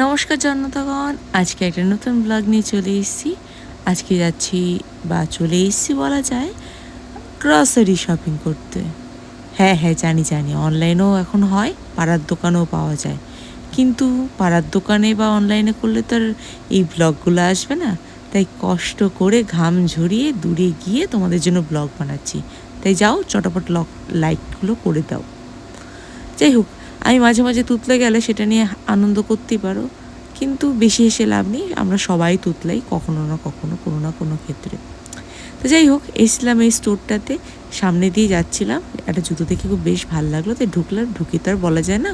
নমস্কার জনতাগণ, আজকে একটা নতুন ব্লগ নিয়ে চলে এসেছি। আজকে যাচ্ছি বা চলে এসেছি বলা যায় গ্রসারি শপিং করতে। হ্যাঁ হ্যাঁ জানি জানি অনলাইনেও এখন হয়, পাড়ার দোকানেও পাওয়া যায়। কিন্তু পাড়ার দোকানে বা অনলাইনে করলে তো আর এই ব্লগগুলো আসবে না। তাই কষ্ট করে ঘাম ঝরিয়ে দূরে গিয়ে তোমাদের জন্য ব্লগ বানাচ্ছি। তাই যাও, চটাপট লক লাইকগুলো করে দাও। যাই হোক আমি মাঝে মাঝে তুতলে গেলে সেটা নিয়ে আনন্দ করতেই পারো। কিন্তু বেশি হেসে লাভ নেই, আমরা সবাই তুতলাই কখনো না কখনো, কোনো না কোনো ক্ষেত্রে। তো যাই হোক, এসছিলাম এই স্টোরটাতে, সামনে দিয়ে যাচ্ছিলাম, একটা জুতো দেখে খুব বেশ ভালো লাগল, তাই ঢুকলাম, ঢুকে তো আর বলা যায় না।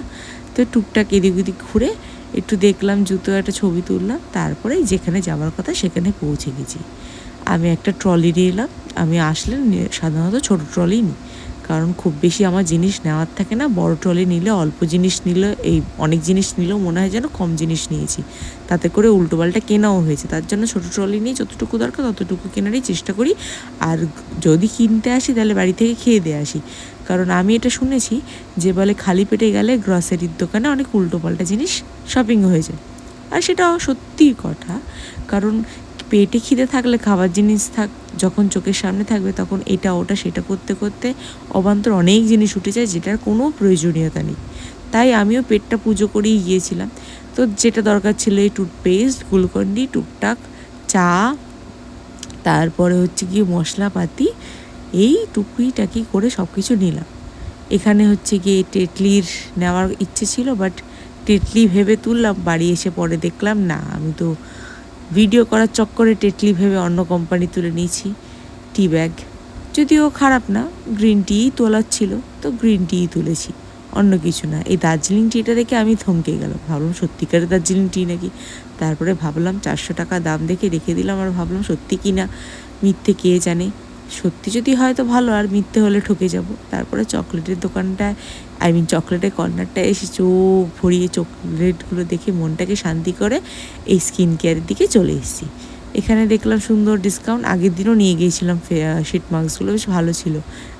তো টুকটাক এদিক ওদিক ঘুরে একটু দেখলাম জুতো একটা ছবি তুললাম, তারপরে যেখানে যাওয়ার কথা সেখানে পৌঁছে গেছি। আমি একটা ট্রলি নিয়ে এলাম, আমি আসলে সাধারণত ছোটো ট্রলি নিই কারণ খুব বেশি আমার জিনিস নেওয়ার থাকে না। বড় ট্রলি নিলে অল্প জিনিস নিলে এই অনেক জিনিস নিলেও মনে হয় যেন কম জিনিস নিয়েছি। তাতে করে উল্টোপাল্টা কেনাও হয়েছে। তার জন্য ছোটো ট্রলি নিয়ে যতটুকু দরকার ততটুকু কেনারই চেষ্টা করি। আর যদি কিনতে আসি তাহলে বাড়ি থেকে খেয়ে দিয়ে আসি। কারণ আমি এটা শুনেছি যে বলে খালি পেটে গেলে গ্রসারির দোকানে অনেক উল্টোপাল্টা জিনিস শপিং হয়ে যায়। আর সেটা সত্যিই কথা। কারণ পেটে খিদে থাকলে খাবার জিনিস থাক, যখন চোখের সামনে থাকবে তখন এটা, ওটা, সেটা করতে করতে অবান্তর অনেক জিনিস উঠে যায় যেটার কোনো প্রয়োজনীয়তা নেই। তাই আমিও পেটটা পুজো করেই গিয়েছিলাম। তো যেটা দরকার ছিল এই টুথপেস্ট, গ্লুকন্ডি, টুকটাক, চা, তারপরে হচ্ছে গিয়ে মশলাপাতি, এই টুকুই টাকি করে সব কিছু নিলাম। এখানে হচ্ছে গিয়ে টেটলির নেওয়ার ইচ্ছে ছিল, বাট টেটলি ভেবে তুললাম, বাড়ি এসে পরে দেখলাম, না, আমি তো ভিডিও করার চক্করে টেটলি ভেবে অন্য কোম্পানি তুলে নিয়েছি, টি ব্যাগ। যদিও খারাপ না, গ্রিন টিই তোলার ছিল, তো গ্রিন টিই তুলেছি। অন্য কিছু না, এই দার্জিলিং টিটা দেখে আমি থমকে গেলাম। ভাবলাম, সত্যিকারের দার্জিলিং টি নাকি? তারপরে ভাবলাম, চারশো টাকা দাম দেখে রেখে দিলাম, আর ভাবলাম, সত্যি কি না? মিথ্যে কে জানে? সত্যি যদি হয় তো ভালো, আর মিথ্যে হলে ঠকে যাব। তারপরে চকলেটের দোকানটায় আই মিন চকলেটের কর্নারটায় এসে চোখ ভরিয়ে চকলেটগুলো দেখে মনটাকে শান্তি করে এই স্কিন কেয়ারের দিকে চলে এসেছি। এখানে দেখলাম সুন্দর ডিসকাউন্ট আগের দিনও নিয়ে গিয়েছিলাম শিট মাস্কগুলো বেশ ভালো ছিল।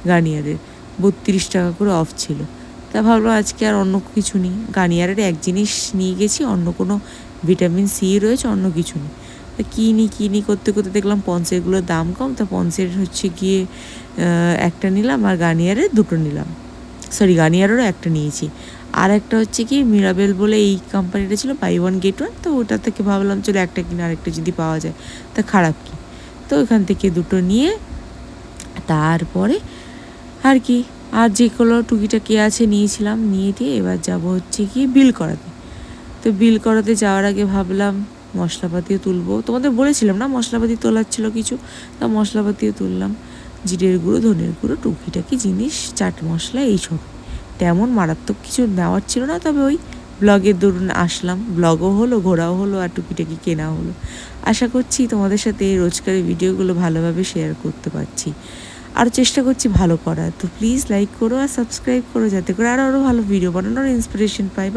গার্নিয়ারের বত্রিশ টাকা করে অফ ছিল। তা ভাবলো আজকে আর অন্য কিছু নেই। গার্নিয়ারের এক জিনিস নিয়ে গেছি, অন্য কোনো ভিটামিন সি রয়েছে, অন্য কিছু নেই। কিনি কিনি করতে করতে দেখলাম পন্সেরগুলোর দাম কম, তা পন্সের হচ্ছে গিয়ে একটা নিলাম আর গার্নিয়ারের দুটো নিলাম। সরি গার্নিয়ারেরও একটা নিয়েছি। আর একটা হচ্ছে কি মিরাবেল বলে এই কোম্পানিটা ছিল বাই ওয়ান গেট ওয়ান তো ওটা থেকে ভাবলাম চলো একটা কিনে আরেকটা যদি পাওয়া যায়, তা খারাপ কি? তো ওখান থেকে দুটো নিয়ে, তারপরে আর কি, আর যেগুলো টুকিটাকি আছে নিয়েছিলাম, নিয়ে দিয়ে এবার যাব হচ্ছে কি বিল করাতে। তো বিল করাতে যাওয়ার আগে ভাবলাম মশলাপাতিও তুলবো। তোমাদের বলেছিলাম না মশলাপাতি তোলার ছিল কিছু? তা মশলাপাতিও তুললাম। জিরের গুঁড়ো, ধনের গুঁড়ো, টুকিটাকি জিনিস, চাট মশলা, এইসব। তেমন মারাত্মক কিছু নেওয়ার ছিল না, তবে ওই ব্লগের দরুন আসলাম। ব্লগও হলো, ঘোরাও হলো আর টুকিটাকি কেনা হলো। আশা করছি তোমাদের সাথে এই রোজকারের ভিডিওগুলো ভালোভাবে শেয়ার করতে পারছি। আর চেষ্টা করছি ভালো করার। তো প্লিজ লাইক করো আর সাবস্ক্রাইব করো, যাতে করে আরও আরও ভালো ভিডিও বানানোর ইন্সপিরেশন পাই। বা